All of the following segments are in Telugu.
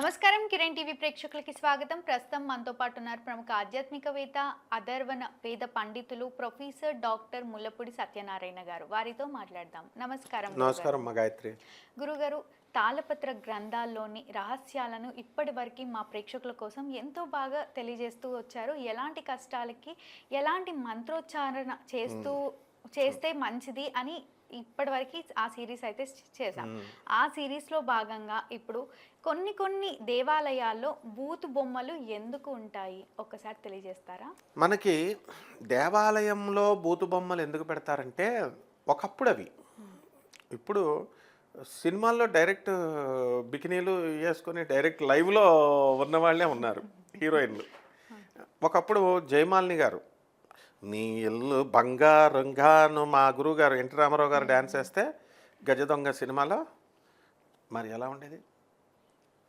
నమస్కారం కిరణ్ టీవీ ప్రేక్షకులకి స్వాగతం. ప్రస్తుతం మనతో పాటు ఉన్నారు ప్రముఖ ఆధ్యాత్మికవేత్త అధర్వణ వేద పండితులు ప్రొఫెసర్ డాక్టర్ ముల్లపూడి సత్యనారాయణ గారు. వారితో మాట్లాడదాం. నమస్కారం. నమస్కారం గాయత్రి. గురుగారు తాళపత్ర గ్రంథాల్లోని రహస్యాలను ఇప్పటి వరకు మా ప్రేక్షకుల కోసం ఎంతో బాగా తెలియజేస్తూ వచ్చారు. ఎలాంటి కష్టాలకి ఎలాంటి మంత్రోచ్చారణ చేస్తూ చేస్తే మంచిది అని ఇప్పటివరకు ఆ సిరీస్ అయితే చేశాం. ఆ సిరీస్లో భాగంగా ఇప్పుడు కొన్ని కొన్ని దేవాలయాల్లో బూతు బొమ్మలు ఎందుకు ఉంటాయి? ఒక్కసారి తెలియజేస్తారా? మనకి దేవాలయంలో బూతు బొమ్మలు ఎందుకు పెడతారంటే ఒకప్పుడు అవి. ఇప్పుడు సినిమాల్లో డైరెక్ట్ బికినీలు వేసుకొని డైరెక్ట్ లైవ్లో ఉన్న వాళ్ళే ఉన్నారు హీరోయిన్లు. ఒకప్పుడు జయమాలిని గారు నీ ఇల్లు బంగారంగాను మా గురువు గారు ఎన్టీ రామారావు గారు డ్యాన్స్ వేస్తే గజ దొంగ సినిమాలో మరి ఎలా ఉండేది?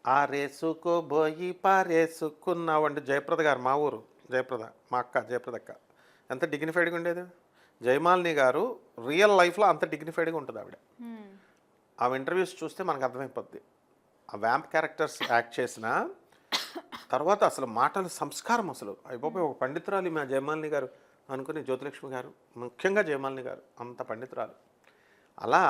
ఆరేసుకో బోయి పారేసుకున్నావు అంటే జయప్రద గారు మా ఊరు జయప్రద మా అక్క జయప్రద అక్క. ఎంత డిగ్నిఫైడ్గా ఉండేది? జయమాలిని గారు రియల్ లైఫ్లో అంత డిగ్నిఫైడ్గా ఉంటుంది ఆవిడ. ఆమె ఇంటర్వ్యూస్ చూస్తే మనకు అర్థమైపోద్ది. ఆ వ్యాంప్ క్యారెక్టర్స్ యాక్ట్ చేసిన తర్వాత అసలు మాటల సంస్కారం అసలు. అయిపోయి ఒక పండితురాలు మా జయమాలిని గారు. అనుకుని జ్యోతిలక్ష్మి గారు ముఖ్యంగా జయమాలిని గారు అంత పండితురాలు. అలా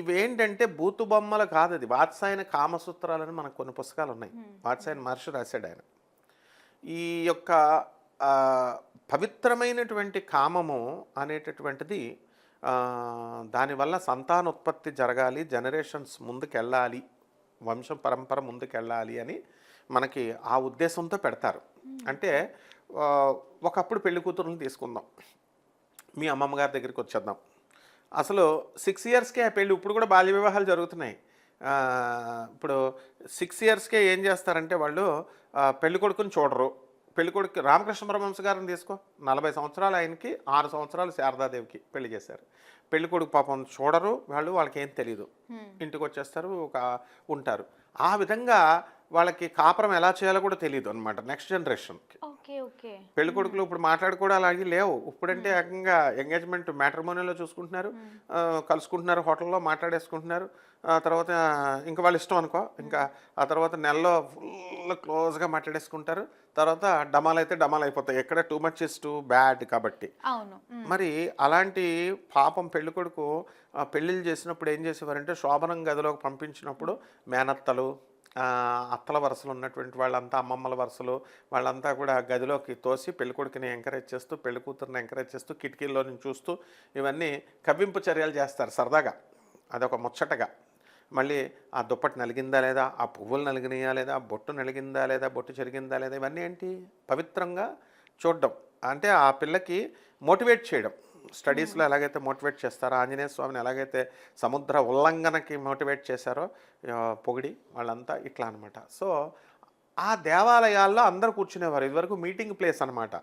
ఇవేంటంటే బూతు బొమ్మలు కాదు అది. వాత్సాయన కామసూత్రాలని మనకు కొన్ని పుస్తకాలు ఉన్నాయి. వాత్సాయన మహర్షి రాశాడు ఆయన. ఈ యొక్క పవిత్రమైనటువంటి కామము అనేటటువంటిది దానివల్ల సంతానోత్పత్తి జరగాలి జనరేషన్స్ ముందుకెళ్ళాలి వంశం పరంపర ముందుకెళ్ళాలి అని మనకి ఆ ఉద్దేశంతో పెడతారు. అంటే ఒకప్పుడు పెళ్ళి కూతురుని తీసుకుందాం. మీ అమ్మమ్మ గారి దగ్గరికి వచ్చేద్దాం. అసలు సిక్స్ ఇయర్స్కే ఆ పెళ్ళి ఇప్పుడు కూడా బాల్య వివాహాలు జరుగుతున్నాయి. ఇప్పుడు సిక్స్ ఇయర్స్కే ఏం చేస్తారంటే వాళ్ళు పెళ్ళి కొడుకుని చూడరు. పెళ్ళి కొడుకు రామకృష్ణ పరమహంస గారిని తీసుకో. నలభై సంవత్సరాలు ఆయనకి ఆరు సంవత్సరాలు శారదాదేవికి పెళ్ళి చేశారు. పెళ్ళి కొడుకు పాపం చూడరు వాళ్ళు వాళ్ళకి ఏం తెలియదు ఇంటికి వచ్చేస్తారు ఒక ఉంటారు. ఆ విధంగా వాళ్ళకి కాపురం ఎలా చేయాలో కూడా తెలియదు అనమాట నెక్స్ట్ జనరేషన్కి ఓకే పెళ్ళి కొడుకులు ఇప్పుడు మాట్లాడుకోవడాలు అలాగే లేవు. ఇప్పుడంటే ఏకంగా ఎంగేజ్మెంట్ మ్యాట్రిమోనియల్లో చూసుకుంటున్నారు కలుసుకుంటున్నారు హోటల్లో మాట్లాడేసుకుంటున్నారు. ఆ తర్వాత ఇంకా వాళ్ళ ఇష్టం అనుకో ఇంకా ఆ తర్వాత నెలలో ఫుల్ క్లోజ్గా మాట్లాడేసుకుంటారు. తర్వాత డమాలు అయితే డమాలు అయిపోతాయి ఎక్కడ too much is too bad కాబట్టి. మరి అలాంటి పాపం పెళ్ళి కొడుకు ఆ, పెళ్ళిళ్ళు చేసినప్పుడు ఏం చేసేవారంటే శోభనం గదిలోకి పంపించినప్పుడు మేనత్తలు అత్తల వరుసలు ఉన్నటువంటి వాళ్ళంతా అమ్మమ్మల వరుసలు వాళ్ళంతా కూడా గదిలోకి తోసి పెళ్ళికొడుకుని ఎంకరేజ్ చేస్తూ పెళ్ళి కూతురుని ఎంకరేజ్ చేస్తూ కిటికీల్లో నుంచి చూస్తూ ఇవన్నీ కవ్వింపు చర్యలు చేస్తారు సరదాగా. అదొక ముచ్చటగా. మళ్ళీ ఆ దుప్పటి నలిగిందా లేదా ఆ పువ్వులు నలిగినాయా లేదా బొట్టు నలిగిందా లేదా బొట్టు చెరిగిందా లేదా ఇవన్నీ ఏంటి? పవిత్రంగా చూడడం. అంటే ఆ పిల్లకి మోటివేట్ చేయడం. స్టడీస్లో ఎలాగైతే మోటివేట్ చేస్తారో ఆంజనేయ స్వామిని ఎలాగైతే సముద్ర ఉల్లంఘనకి మోటివేట్ చేశారో పొగిడి వాళ్ళంతా ఇట్లా అనమాట సో ఆ దేవాలయాల్లో అందరూ కూర్చునేవారు. ఇదివరకు మీటింగ్ ప్లేస్ అనమాట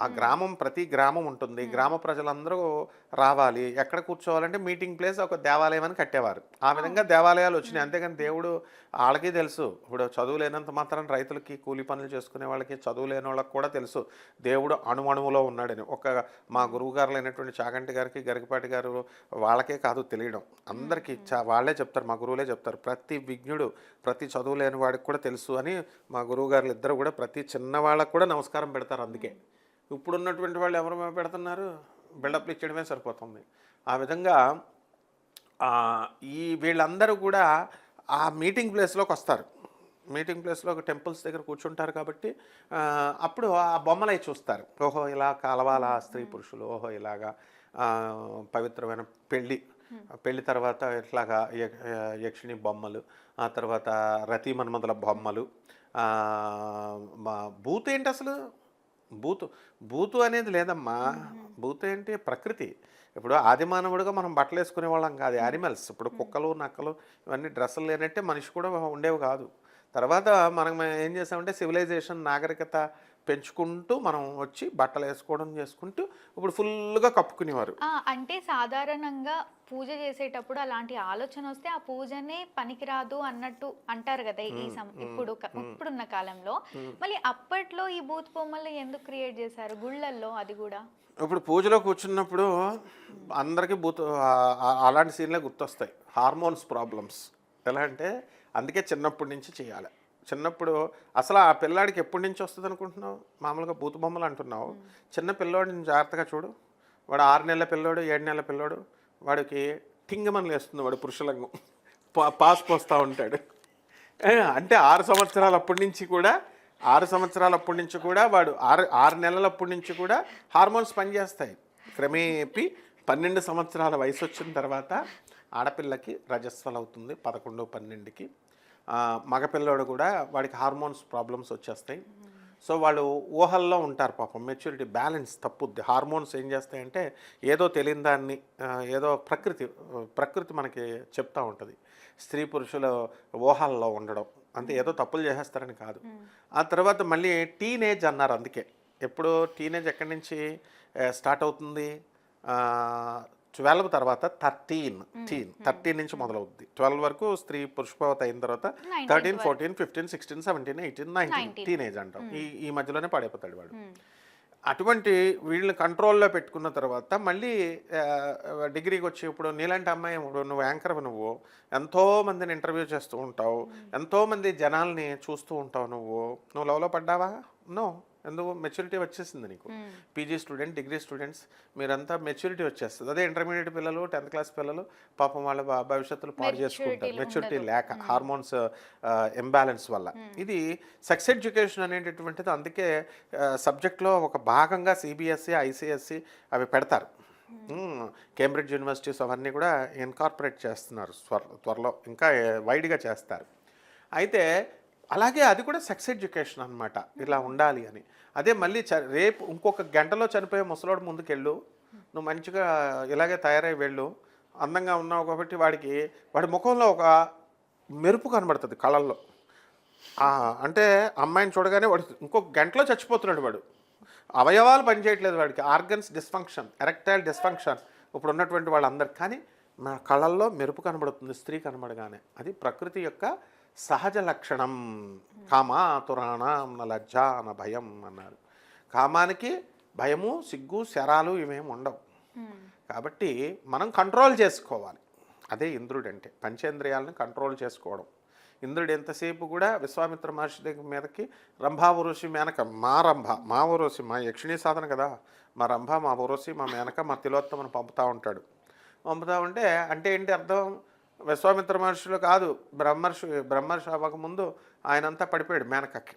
ఆ గ్రామం ప్రతి గ్రామం ఉంటుంది. గ్రామ ప్రజలందరూ రావాలి. ఎక్కడ కూర్చోవాలంటే మీటింగ్ ప్లేస్ ఒక దేవాలయం అని కట్టేవారు. ఆ విధంగా దేవాలయాలు వచ్చినాయి. అంతేగాని దేవుడు వాళ్ళకి తెలుసు. ఇప్పుడు చదువు లేనంత మాత్రం రైతులకి కూలి పనులు చేసుకునే వాళ్ళకి చదువు లేని వాళ్ళకి కూడా తెలుసు. దేవుడు అణువణువులో ఉన్నాడని. ఒక మా గురువు గారు అయినటువంటి చాగంటి గారికి గరికపాటి గారు వాళ్ళకే కాదు తెలియడం. అందరికీ చా వాళ్ళే చెప్తారు. మా గురువులే చెప్తారు. ప్రతి విజ్ఞుడు ప్రతి చదువు లేని వాడికి కూడా తెలుసు అని మా గురువు గారు ఇద్దరు కూడా ప్రతి చిన్నవాళ్ళకు కూడా నమస్కారం పెడతారు. అందుకే ఇప్పుడున్నటువంటి వాళ్ళు ఎవరు పెడుతున్నారు? బిల్డప్లు ఇచ్చడమే సరిపోతుంది. ఆ విధంగా ఈ వీళ్ళందరూ కూడా ఆ మీటింగ్ ప్లేస్లోకి వస్తారు. మీటింగ్ ప్లేస్లో ఒక టెంపుల్స్ దగ్గర కూర్చుంటారు కాబట్టి అప్పుడు ఆ బొమ్మలై చూస్తారు. ఓహో ఇలా కలవాలా స్త్రీ పురుషులు? ఓహో ఇలాగా పవిత్రమైన పెళ్ళి పెళ్ళి తర్వాత ఇట్లాగా యక్షిణి బొమ్మలు ఆ తర్వాత రతి మన్మధుల బొమ్మలు బూత్ ఏంటి అసలు? బూతు బూతు అనేది లేదమ్మా. బూతు ఏంటి? ప్రకృతి. ఇప్పుడు ఆది మానవుడిగా మనం బట్టలు వేసుకునే వాళ్ళం కాదు. యానిమల్స్. ఇప్పుడు కుక్కలు నక్కలు ఇవన్నీ డ్రెస్సులు లేనట్టే మనిషి కూడా ఉండేవి కాదు. తర్వాత మనం ఏం చేసామంటే సివిలైజేషన్ నాగరికత పెంచుకుంటూ మనం వచ్చి బట్టలు వేసుకోవడం చేసుకుంటూ ఇప్పుడు ఫుల్గా కప్పుకునేవారు. అంటే సాధారణంగా పూజ చేసేటప్పుడు అలాంటి ఆలోచన వస్తే ఆ పూజనే పనికిరాదు అన్నట్టు అంటారు కదా ఈ ఇప్పుడు ఇప్పుడున్న కాలంలో. మళ్ళీ అప్పట్లో ఈ బూత్ బొమ్మలు ఎందుకు క్రియేట్ చేశారు? గుళ్ళల్లో అది కూడా? ఇప్పుడు పూజలో కూర్చున్నప్పుడు అందరికీ బూత్ అలాంటి సీన్లే గుర్తొస్తాయి. Hormones problems. ఎలా అంటే అందుకే చిన్నప్పటి నుంచి చేయాలి. చిన్నప్పుడు అసలు ఆ పిల్లాడికి ఎప్పటి నుంచి వస్తుంది అనుకుంటున్నావు? మామూలుగా బూతు బొమ్మలు అంటున్నావు. చిన్న పిల్లోడిని జాగ్రత్తగా చూడు. వాడు ఆరు నెలల పిల్లోడు ఏడు నెలల పిల్లోడు. వాడికి టింగమని లేస్తుంది వాడు పురుషులంగం. పా పాస్ పోస్తూ ఉంటాడు. అంటే ఆరు సంవత్సరాలు అప్పటి నుంచి కూడా ఆరు సంవత్సరాలు అప్పటి నుంచి కూడా వాడు ఆరు ఆరు నెలల అప్పటి నుంచి కూడా హార్మోన్స్ పనిచేస్తాయి. క్రమేపీ పన్నెండు సంవత్సరాల వయసు వచ్చిన తర్వాత ఆడపిల్లకి రజస్వల్ అవుతుంది పదకొండు పన్నెండుకి. మగపిల్లడు కూడా వాడికి హార్మోన్స్ ప్రాబ్లమ్స్ వచ్చేస్తాయి. సో వాళ్ళు ఊహల్లో ఉంటారు పాపం. Maturity balance తప్పుద్ది. హార్మోన్స్ ఏం చేస్తాయంటే ఏదో తెలియని దాన్ని ఏదో ప్రకృతి ప్రకృతి మనకి చెప్తూ ఉంటుంది. స్త్రీ పురుషుల ఊహల్లో ఉండడం. అంతే ఏదో తప్పులు చేసేస్తారని కాదు. ఆ తర్వాత మళ్ళీ టీనేజ్ అన్నారు అందుకే. ఎప్పుడు టీనేజ్ ఎక్కడి నుంచి స్టార్ట్ అవుతుంది? ట్వెల్వ్ తర్వాత థర్టీన్ టీన్ థర్టీన్ నుంచి మొదలవుద్ది. ట్వెల్వ్ వరకు స్త్రీ పురుషభావత అయిన తర్వాత thirteen fourteen fifteen sixteen seventeen eighteen nineteen teenage అంటాం. ఈ ఈ మధ్యలోనే పడైపోతాడు వాడు. అటువంటి వీళ్ళని కంట్రోల్లో పెట్టుకున్న తర్వాత మళ్ళీ డిగ్రీకి వచ్చి ఇప్పుడు నీలాంటి అమ్మాయి ఇప్పుడు నువ్వు యాంకర్ నువ్వు ఎంతో మందిని ఇంటర్వ్యూ చేస్తూ ఉంటావు ఎంతో మంది జనాల్ని చూస్తూ ఉంటావు నువ్వు. నువ్వు లవ్లో పడ్డావా? నో. ఎందుకు మెచ్యూరిటీ వచ్చేసింది నీకు. పీజీ స్టూడెంట్ డిగ్రీ స్టూడెంట్స్ మీరంతా మెచ్యూరిటీ వచ్చేస్తుంది. అదే ఇంటర్మీడియట్ పిల్లలు టెన్త్ క్లాస్ పిల్లలు పాపం వాళ్ళ భవిష్యత్తులు పాడు చేసుకుంటారు. మెచ్యూరిటీ లేక హార్మోన్స్ ఇంబ్యాలెన్స్ వల్ల. ఇది సెక్స్ ఎడ్యుకేషన్ అనేటటువంటిది అందుకే సబ్జెక్ట్లో ఒక భాగంగా సిబిఎస్సి ఐసిఎస్సి అవి పెడతారు. కేంబ్రిడ్జ్ యూనివర్సిటీస్ అవన్నీ కూడా ఇన్కార్పొరేట్ చేస్తున్నారు త్వర త్వరలో. ఇంకా వైడ్గా చేస్తారు. అయితే అలాగే అది కూడా సెక్స్ ఎడ్యుకేషన్ అనమాట ఇలా ఉండాలి అని. అదే మళ్ళీ చ రేపు ఇంకొక గంటలో చనిపోయే ముసలోడు ముందుకెళ్ళు. నువ్వు మంచిగా ఇలాగే తయారై వెళ్ళు. అందంగా ఉన్నావు కాబట్టి వాడికి వాడి ముఖంలో ఒక మెరుపు కనబడుతుంది కళల్లో అంటే అమ్మాయిని చూడగానే వాడు ఇంకొక గంటలో చచ్చిపోతున్నాడు వాడు. అవయవాలు పనిచేయట్లేదు వాడికి. ఆర్గన్స్ డిస్ఫంక్షన్ ఎరెక్టైల్ డిస్ఫంక్షన్ ఇప్పుడు ఉన్నటువంటి వాళ్ళందరికి. కానీ నా కళల్లో మెరుపు కనబడుతుంది స్త్రీ కనబడగానే. అది ప్రకృతి యొక్క సహజ లక్షణం. కామాతురాణ నా లజ్జ నా భయం అన్నారు. కామానికి భయము సిగ్గు శరాలు ఇవేమి ఉండవు. కాబట్టి మనం కంట్రోల్ చేసుకోవాలి. అదే ఇంద్రుడు అంటే పంచేంద్రియాలను కంట్రోల్ చేసుకోవడం. ఇంద్రుడు ఎంతసేపు కూడా విశ్వామిత్ర మహర్షి దగ్గర మీదకి రంభా ఊరుషి మేనక మా రంభ మా ఊరోసి మా యక్షిణీ సాధన కదా. మా రంభ మా ఊరోసి మా మేనక మా తిలోత్తమను పంపుతా ఉంటాడు. పంపుతా ఉంటే అంటే ఏంటి అర్థం? విశ్వామిత్ర మహర్షులు కాదు బ్రహ్మర్షి బ్రహ్మర్షి అవ్వకముందు ఆయనంతా పడిపోయాడు మేనకకి.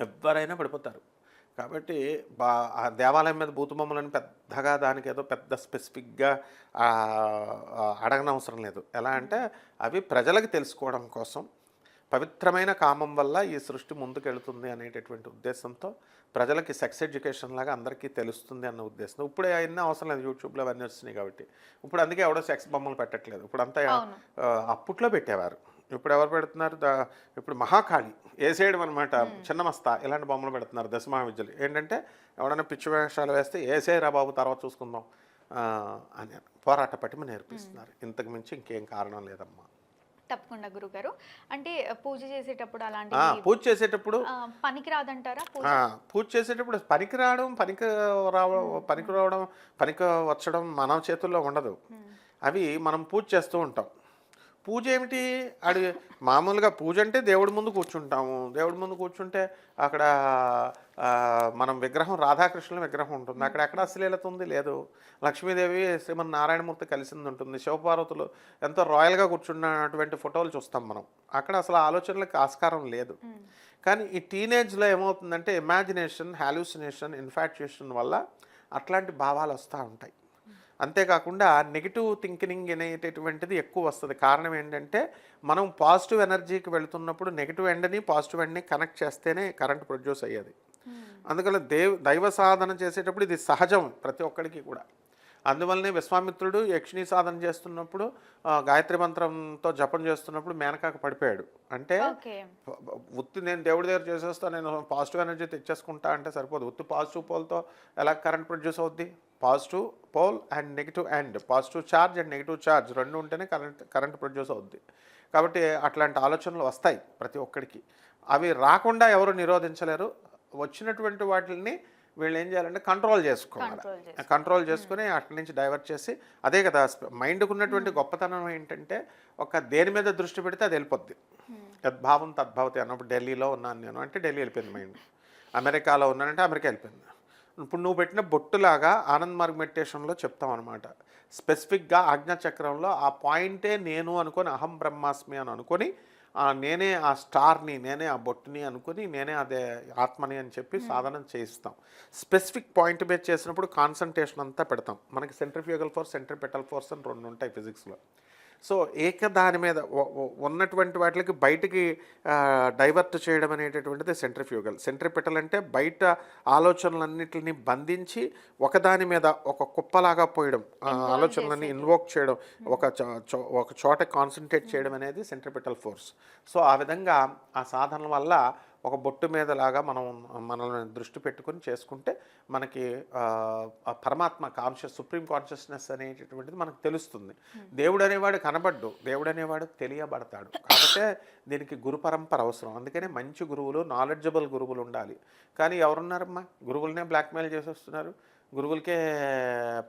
ఎవరైనా పడిపోతారు. కాబట్టి బా ఆ దేవాలయం మీద భూతబొమ్మలను పెద్దగా దానికి ఏదో పెద్ద స్పెసిఫిక్గా అడగనవసరం లేదు. ఎలా అంటే అవి ప్రజలకు తెలుసుకోవడం కోసం పవిత్రమైన కామం వల్ల ఈ సృష్టి ముందుకెళ్తుంది అనేటటువంటి ఉద్దేశంతో ప్రజలకి సెక్స్ ఎడ్యుకేషన్ లాగా అందరికీ తెలుస్తుంది అన్న ఉద్దేశం. ఇప్పుడే అవన్నీ అవసరం లేదు యూట్యూబ్లో అవన్నీ వచ్చినాయి కాబట్టి. ఇప్పుడు అందుకే ఎవడో సెక్స్ బొమ్మలు పెట్టట్లేదు. ఇప్పుడు అంతా అప్పట్లో పెట్టేవారు. ఇప్పుడు ఎవరు పెడుతున్నారు? ఇప్పుడు మహాకాళి ఏసేయడం అనమాట చిన్నమస్తా ఇలాంటి బొమ్మలు పెడుతున్నారు దశమహావిద్యలు ఏంటంటే ఎవడైనా పిచ్చి వేషాలు వేస్తే ఏసేయరా బాబు తర్వాత చూసుకుందాం. అని పోరాట పటిమ నేర్పిస్తున్నారు. ఇంతకు మించి ఇంకేం కారణం లేదమ్మా. తప్పకుండా గురుగారు. అంటే పూజ చేసేటప్పుడు అలాంటి పూజ చేసేటప్పుడు పనికి రాదంటారా పూజ? చేసేటప్పుడు పనికి రావడం పనికి రావడం పనికి రావడం పనికి వచ్చడం మన చేతుల్లో ఉండదు. అవి మనం పూజ చేస్తూ ఉంటాం. పూజ ఏమిటి? అది మామూలుగా పూజ అంటే దేవుడి ముందు కూర్చుంటాము. దేవుడి ముందు కూర్చుంటే అక్కడ మనం విగ్రహం రాధాకృష్ణుల విగ్రహం ఉంటుంది. అక్కడ ఎక్కడ అశ్లీలత ఉంది? లేదు. లక్ష్మీదేవి శ్రీమన్ నారాయణమూర్తి కలిసింది ఉంటుంది. శివపార్వతులు ఎంతో రాయల్గా కూర్చున్నటువంటి ఫోటోలు చూస్తాం మనం. అక్కడ అసలు ఆలోచనలకు ఆస్కారం లేదు. కానీ ఈ టీనేజ్లో ఏమవుతుందంటే ఇమాజినేషన్ హాల్యూసినేషన్ ఇన్ఫాక్చుయేషన్ వల్ల అట్లాంటి భావాలు వస్తూ ఉంటాయి. అంతేకాకుండా నెగిటివ్ థింకింగ్ అనేటటువంటిది ఎక్కువ వస్తుంది. కారణం ఏంటంటే మనం పాజిటివ్ ఎనర్జీకి వెళుతున్నప్పుడు నెగిటివ్ ఎండ్ని పాజిటివ్ ఎండ్ని కనెక్ట్ చేస్తేనే కరెంట్ ప్రొడ్యూస్ అయ్యేది. అందుకని దేవ్ దైవ సాధన చేసేటప్పుడు ఇది సహజం ప్రతి ఒక్కరికి కూడా. అందువల్లనే విశ్వామిత్రుడు యక్షిణీ సాధన చేస్తున్నప్పుడు గాయత్రి మంత్రంతో జపం చేస్తున్నప్పుడు మేనకాక పడిపోయాడు. అంటే ఉత్తి నేను దేవుడి దగ్గర చేసేస్తా నేను పాజిటివ్ ఎనర్జీ తెచ్చేసుకుంటా అంటే సరిపోదు. ఉత్తి పాజిటివ్ పోల్తో ఎలా కరెంట్ ప్రొడ్యూస్ అవుద్ది? Positive pole and negative and positive charge and negative charge రెండు ఉంటేనే కరెంట్ కరెంట్ ప్రొడ్యూస్ అవుద్ది. కాబట్టి అట్లాంటి ఆలోచనలు వస్తాయి ప్రతి ఒక్కడికి. అవి రాకుండా ఎవరు నిరోధించలేరు. వచ్చినటువంటి వాటిని వీళ్ళు ఏం చేయాలంటే కంట్రోల్ చేసుకోవాలి. కంట్రోల్ కంట్రోల్ చేసుకుని అక్కడి నుంచి డైవర్ట్ చేసి అదే కదా మైండ్కు ఉన్నటువంటి గొప్పతనం ఏంటంటే ఒక దేని మీద దృష్టి పెడితే అది వెళ్ళిపోద్ది. యద్భావం తద్భావతి అన్నప్పుడు ఢిల్లీలో ఉన్నాను నేను అంటే ఢిల్లీ వెళ్ళిపోయింది మైండ్. అమెరికాలో ఉన్నానంటే అమెరికా వెళ్ళిపోయింది. ఇప్పుడు నువ్వు పెట్టిన బొట్టులాగా ఆనంద్ మార్గ్ మెడిటేషన్లో చెప్తాం అనమాట స్పెసిఫిక్గా ఆజ్ఞాచక్రంలో ఆ పాయింటే నేను అనుకొని అహం బ్రహ్మాస్మి అని అనుకొని నేనే ఆ స్టార్ని నేనే ఆ బొట్టుని అనుకుని నేనే అదే ఆత్మని అని చెప్పి సాధన చేయిస్తాం. స్పెసిఫిక్ పాయింట్ మీద చేసినప్పుడు కాన్సన్ట్రేషన్ అంతా పెడతాం. మనకి సెంట్రిఫ్యూగల్ ఫోర్స్ సెంట్రిపెటల్ ఫోర్స్ అని రెండు ఉంటాయి ఫిజిక్స్లో. సో ఏక దాని మీద ఉన్నటువంటి వాటికి బయటికి డైవర్ట్ చేయడం అనేటటువంటిది సెంట్రిఫ్యూగల్. సెంట్రిపెటల్ అంటే బయట ఆలోచనలన్నిటిని బంధించి ఒకదాని మీద ఒక కుప్పలాగా పోయడం ఆలోచనలన్నీ ఇన్వోక్ చేయడం ఒక చో- చో- ఒక చోట కాన్సన్ట్రేట్ చేయడం అనేది సెంట్రిపెటల్ ఫోర్స్. సో ఆ విధంగా ఆ సాధనల వల్ల ఒక బొట్టు మీద లాగా మనం మనల్ని దృష్టి పెట్టుకొని చేసుకుంటే మనకి పరమాత్మ కాన్షియస్ సుప్రీం కాన్షియస్నెస్ అనేటటువంటిది మనకు తెలుస్తుంది. దేవుడు అనేవాడు కనబడ్డు దేవుడు అనేవాడు తెలియబడతాడు. కాబట్టి దీనికి గురు పరంపర అవసరం. అందుకనే మంచి గురువులు నాలెడ్జబుల్ గురువులు ఉండాలి. కానీ ఎవరున్నారమ్మా? గురువులనే బ్లాక్మెయిల్ చేసేస్తున్నారు. గురువులకే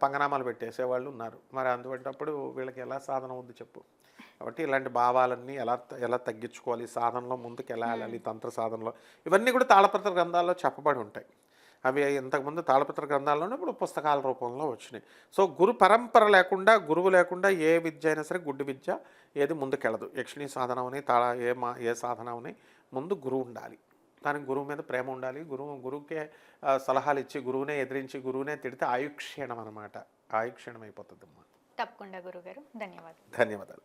పంగనామాలు పెట్టేసేవాళ్ళు ఉన్నారు. మరి అందువంటప్పుడు వీళ్ళకి ఎలా సాధన ఉంది చెప్పు. కాబట్టి ఇలాంటి భావాలన్నీ ఎలా ఎలా తగ్గించుకోవాలి సాధనలో ముందుకు ఎలా వెళ్ళాలి తంత్ర సాధనలో ఇవన్నీ కూడా తాళపత్ర గ్రంథాల్లో చెప్పబడి ఉంటాయి. అవి ఇంతకుముందు తాళపత్ర గ్రంథాల్లోనే ఇప్పుడు పుస్తకాల రూపంలో వచ్చినాయి. సో గురు పరంపర లేకుండా గురువు లేకుండా ఏ విద్య అయినా సరే గుడ్డి విద్య ఏది ముందుకెళ్ళదు. యక్షిణీ సాధన అవని తాళ ఏ మా ఏ సాధన అవని ముందు గురువు ఉండాలి. దానికి గురువు మీద ప్రేమ ఉండాలి. గురువు గురువుకే సలహాలు ఇచ్చి గురువునే ఎదిరించి గురువునే తిడితే ఆయుక్షీణం అనమాట ఆయుక్షీణం అయిపోతుంది అమ్మా తప్పకుండా గురుగారు ధన్యవాదాలు. ధన్యవాదాలు.